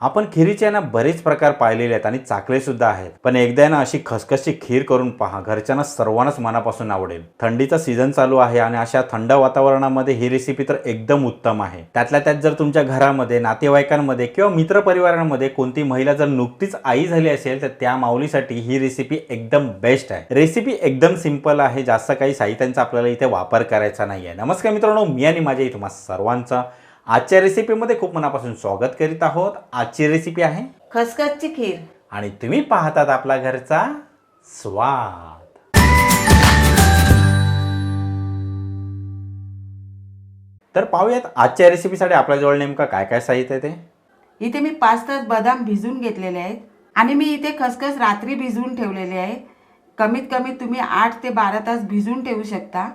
आपण खिरीचे ना बरेच प्रकार पाहिलेले आहेत आणि चाकले सुद्धा आहेत. पण एकदा ना अशी खसखसची खीर करून पहा. घरच्यांना सर्वांनाच मनापासून आवडेल. थंडीचा सीझन चालू आहे आणि अशा थंड वातावरणामध्ये ही रेसिपी तर एकदम उत्तम आहे. त्यातल्या त्यात जर तुमच्या घरामध्ये नातेवाईकांमध्ये किंवा मित्रपरिवारांमध्ये कोणती महिला जर नुकतीच आई झाली असेल तर त्या माऊलीसाठी ही रेसिपी एकदम बेस्ट आहे. रेसिपी एकदम सिंपल आहे. जास्त काही साहित्यांचा आपल्याला इथे वापर करायचा नाही आहे नमस्कार मित्रांनो मी आणि माझ्या इथं सर्वांचा आजच्या रेसिपीमध्ये खूप मनापासून स्वागत करीत आहोत. आजची रेसिपी आहे खसखसची खीर. आणि तुम्ही पाहतात आपला घरचा स्वाद. तर पाहूयात आजच्या रेसिपीसाठी आपल्याजवळ नेमकं काय काय साहित्य आहे ते? इथे मी पाच तास बदाम भिजवून घेतलेले आहेत आणि मी इथे खसखस रात्री भिजवून ठेवलेले आहे. कमीत कमी तुम्ही आठ ते बारा तास भिजवून ठेवू शकता.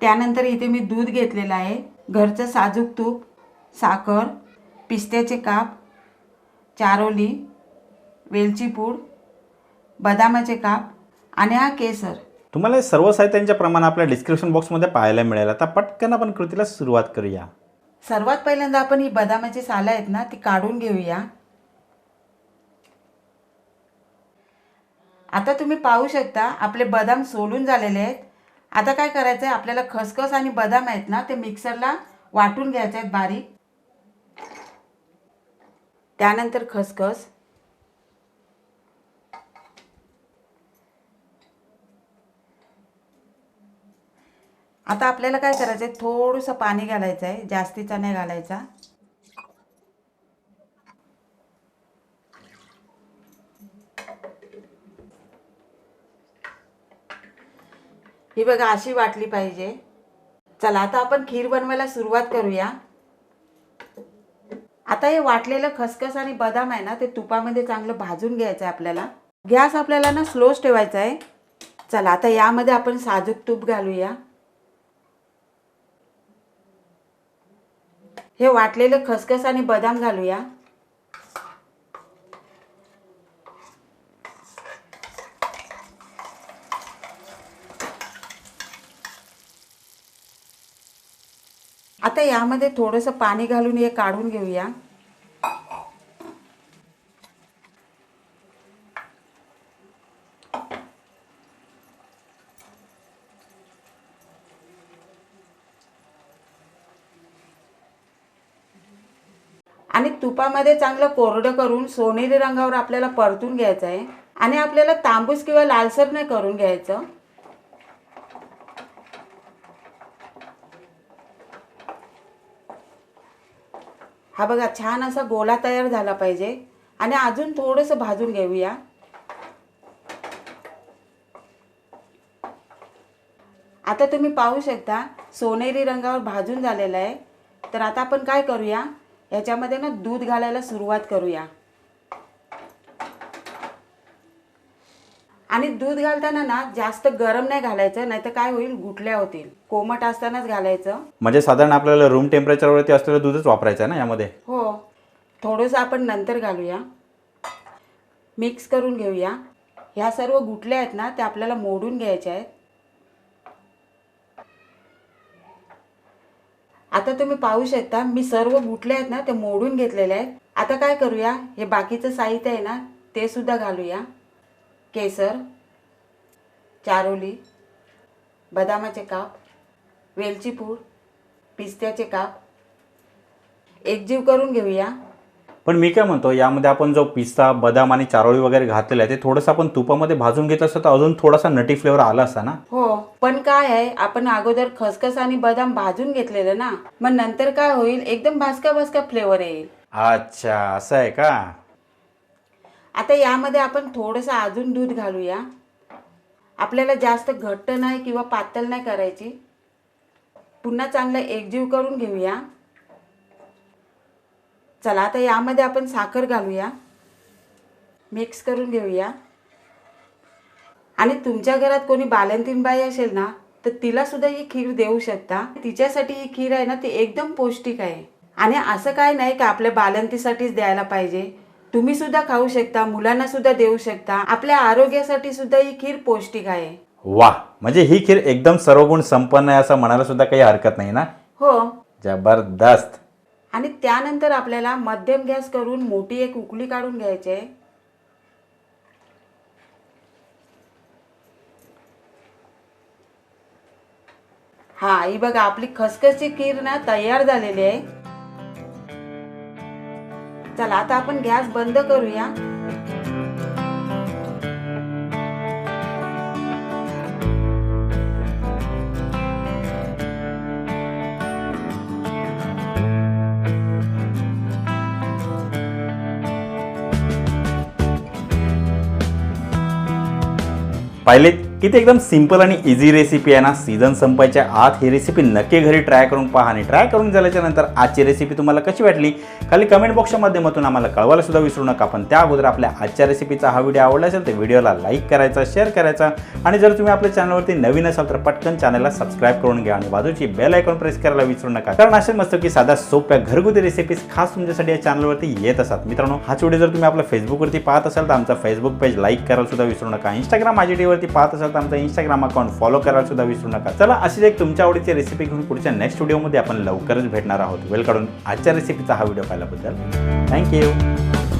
त्यानंतर इथे मी दूध घेतलेलं आहे. घरचं साजूक तूप. साखर पिस्त्याचे काप चारोली वेलची पूड बदामाचे काप आणि हा केसर. तुम्हाला हे सर्व साहित्यांचे प्रमाण आपल्या डिस्क्रिप्शन बॉक्समध्ये पाहायला मिळेल. आता पटकन आपण कृतीला सुरुवात करूया. सर्वात पहिल्यांदा आपण ही बदामाची सालं आहेत ना ती काढून घेऊया. आता तुम्ही पाहू शकता आपले बदाम सोलून झालेले आहेत. आता काय करायचं आहे आपल्याला खसखस आणि बदाम आहेत ना ते मिक्सरला वाटून घ्यायचे आहेत बारीक. त्यानंतर खसखस. आता आपल्याला काय करायचं आहे थोडंसं पाणी घालायचं आहे जास्तीचा नाही घालायचा. ही बघा अशी वाटली पाहिजे. चला आता आपण खीर बनवायला सुरुवात करूया. आता हे वाटलेलं खसखस आणि बदाम आहे ना ते तुपामध्ये चांगलं भाजून घ्यायचं आहे आपल्याला. गॅस आपल्याला ना स्लोच ठेवायचा आहे. चला आता यामध्ये आपण साजूक तूप घालूया. हे वाटलेलं खसखस आणि बदाम घालूया. आता यामध्ये थोडंसं पाणी घालून हे काढून घेऊया. आणि तुपामध्ये चांगलं कोरडं करून सोनेरी रंगावर आपल्याला परतून घ्यायचं आहे आणि आपल्याला तांबूस किंवा लालसर नाही करून घ्यायचं. हा बघा छान असा गोला तयार झाला पाहिजे. आणि अजून थोडंसं भाजून घेऊया. आता तुम्ही पाहू शकता सोनेरी रंगावर भाजून झालेलं आहे. तर आता आपण काय करूया? याच्यामध्ये ना दूध घालायला सुरुवात करूया. आणि दूध घालताना ना जास्त गरम नाही घालायचं नाहीतर काय होईल? गुटल्या होतील. कोमट असतानाच घालायचं. म्हणजे साधारण आपल्याला रूम टेम्परेचरवरती असलेलं दूधच वापरायचं आहे ना यामध्ये? हो. थोडंसं आपण नंतर घालूया. मिक्स करून घेऊया. ह्या सर्व गुटल्या आहेत ना त्या आपल्याला मोडून घ्यायच्या आहेत. आता तुम्ही पाहू शकता मी सर्व गुटल्या आहेत ना ते मोडून घेतलेले आहेत. आता काय करूया? हे बाकीचं साहित्य आहे ना ते सुद्धा घालूया. केसर चारोली बदामाचे काप वेलची पूड पिस्त्याचे काप. एकजीव करून घेऊया. पण मी काय म्हणतो यामध्ये आपण जो पिस्ता बदाम आणि चारोळी वगैरे घातलेलं आहे ते थोडंसं आपण तुपामध्ये भाजून घेतलं असतं तर अजून थोडासा नटी फ्लेवर आला असता ना? हो. पण काय आहे आपण अगोदर खसखस आणि बदाम भाजून घेतलेलं ना मग नंतर काय होईल एकदम भाजका भाजका फ्लेवर येईल. अच्छा असं आहे का? आता यामध्ये आपण थोडंसं अजून दूध घालूया. आपल्याला जास्त घट्ट नाही किंवा पातळ नाही करायची. पुन्हा चांगलं एकजीव करून घेऊया. चला आता यामध्ये आपण साखर घालूया. मिक्स करून घेऊया. आणि तुमच्या घरात कोणी बालंतीन बाई असेल ना तर तिला सुद्धा ही खीर देऊ शकता. तिच्यासाठी ही खीर आहे ना ती एकदम पौष्टिक आहे. आणि असं काय नाही का आपल्या बालंतीसाठीच द्यायला पाहिजे. तुम्ही सुद्धा खाऊ शकता मुलांना सुद्धा देऊ शकता. आपल्या आरोग्यासाठी सुद्धा ही खीर पौष्टिक आहे. वा म्हणजे ही खीर एकदम सर्वगुण संपन्न आहे असं म्हणायला सुद्धा काही हरकत नाही ना? हो. जबरदस्त. आणि त्यानंतर आपल्याला मध्यम गॅस करून मोठी एक उकळी काढून घ्यायची आहे. हा ही बघा आपली खसखसची खीर ना तयार झालेली आहे. चला आता आपण गॅस बंद करूया. पाहिलेत? किती एकदम सिंपल आणि इझी रेसिपी आहे ना. सीझन संपायच्या आत ही रेसिपी नक्की घरी ट्राय करून पहा आणि ट्राय करून झाल्याच्यानंतर आजची रेसिपी तुम्हाला कशी वाटली? खाली कमेंट बॉक्सच्या माध्यमातून आम्हाला कळवायला सुद्धा विसरू नका. पण त्या अगोदर आपल्या आजच्या रेसिपीचा हा व्हिडिओ आवडला असेल तर व्हिडिओला लाईक करायचा शेअर करायचा. आणि जर तुम्ही आपल्या चॅनलवरती नवीन असाल तर पटकन चॅनलला सबस्क्राईब करून घ्या आणि बाजूची बेल आयकॉन प्रेस करायला विसरू नका. कारण असे मस्त की साध्या सोप्या घरगुती रेसिपीज खास तुमच्यासाठी या चॅनलवरती येत असतात. मित्रांनो हाच व्हिडिओ जर तुम्ही आपल्या फेसबुकवरती पाहत असाल तर आमचा फेसबुक पेज लाईक करायला सुद्धा विसरू नका. इंस्टाग्राम आय वरती पाहत असाल तर आमचा इंस्टाग्राम अकाउंट फॉलो करायला सुद्धा विसरू नका. चला अशीच एक तुमच्या आवडीची रेसिपी घेऊन पुढच्या नेक्स्ट व्हिडिओमध्ये आपण लवकरच भेटणार आहोत. वेल काढून आजच्या रेसिपीचा हा व्हिडिओ पाहिल्याबद्दल. थँक्यू